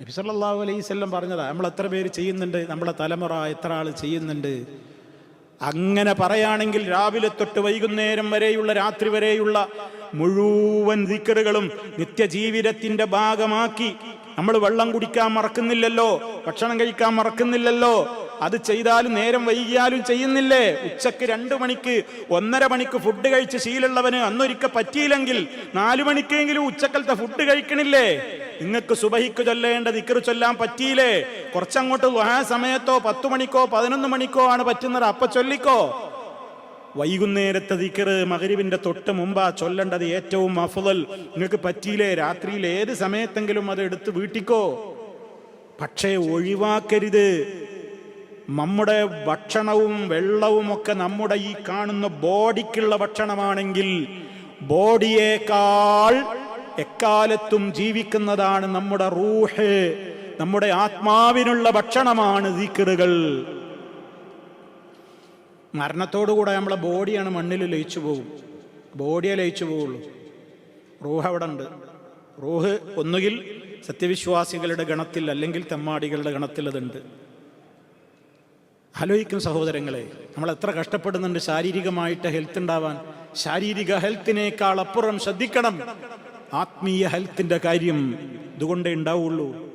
നബി സല്ലല്ലാഹു അലൈഹി വസല്ലം പറഞ്ഞതാ നമ്മൾ എത്ര പേര് ചെയ്യുന്നുണ്ട്? നമ്മളെ തലമുറ എത്ര ആൾ ചെയ്യുന്നുണ്ട്? അങ്ങനെ പറയുകയാണെങ്കിൽ രാവിലെ തൊട്ട് വൈകുന്നേരം വരെയുള്ള രാത്രി വരെയുള്ള മുഴുവൻ ദിക്കറുകളും നിത്യജീവിതത്തിന്റെ ഭാഗമാക്കി നമ്മൾ വെള്ളം കുടിക്കാൻ മറക്കുന്നില്ലല്ലോ ഭക്ഷണം കഴിക്കാൻ മറക്കുന്നില്ലല്ലോ അത് ചെയ്താലും നേരം വൈകിയാലും ചെയ്യുന്നില്ലേ? ഉച്ചയ്ക്ക് രണ്ടു മണിക്ക് ഒന്നര മണിക്ക് ഫുഡ് കഴിച്ച് ശീലമുള്ളവന് അന്നൊരിക്കൽ പറ്റിയില്ലെങ്കിൽ നാലു മണിക്കെങ്കിലും ഉച്ചക്കലത്തെ ഫുഡ് കഴിക്കണില്ലേ? നിങ്ങൾക്ക് സുബഹിക്ക് ചൊല്ലേണ്ട ദിക്കറ് ചൊല്ലാൻ പറ്റിയില്ലേ? കുറച്ചങ്ങോട്ട് ആ സമയത്തോ പത്തു മണിക്കോ പതിനൊന്ന് മണിക്കോ ആണ് പറ്റുന്നത്. അപ്പൊ ചൊല്ലിക്കോ. വൈകുന്നേരത്തെ ദിക്കറ് മകരിവിന്റെ തൊട്ട് മുമ്പാ ചൊല്ലേണ്ടത് ഏറ്റവും അഫുതൽ നിങ്ങൾക്ക് പറ്റിയില്ലേ? രാത്രിയിൽ ഏത് സമയത്തെങ്കിലും അത് എടുത്ത് വീട്ടിക്കോ. പക്ഷേ ഒഴിവാക്കരുത്. നമ്മുടെ ഭക്ഷണവും വെള്ളവും ഒക്കെ നമ്മുടെ ഈ കാണുന്ന ബോഡിക്കുള്ള ഭക്ഷണമാണെങ്കിൽ ബോഡിയേക്കാൾ എക്കാലത്തും ജീവിക്കുന്നതാണ് നമ്മുടെ റൂഹ്. നമ്മുടെ ആത്മാവിനുള്ള ഭക്ഷണമാണ് ദിക്കറുകൾ മരണത്തോടുകൂടെ നമ്മളെ ബോഡിയാണ് മണ്ണിൽ ലയിച്ചു പോകും ബോഡിയെ ലയിച്ചു പോവുള്ളൂ. റൂഹ് അവിടെ ഉണ്ട് റൂഹ് ഒന്നുകിൽ സത്യവിശ്വാസികളുടെ ഗണത്തിൽ അല്ലെങ്കിൽ തെമ്മാടികളുടെ ഗണത്തിൽ അതുണ്ട്. ആലോചിക്കും സഹോദരങ്ങളെ നമ്മൾ എത്ര കഷ്ടപ്പെടുന്നുണ്ട് ശാരീരികമായിട്ട് ഹെൽത്ത് ഉണ്ടാവാൻ. ശാരീരിക ഹെൽത്തിനേക്കാൾ അപ്പുറം ശ്രദ്ധിക്കണം. ആത്മീയ ഹെൽത്തിന്റെ കാര്യം ഇതുകൊണ്ടേ ഉണ്ടാവുള്ളൂ.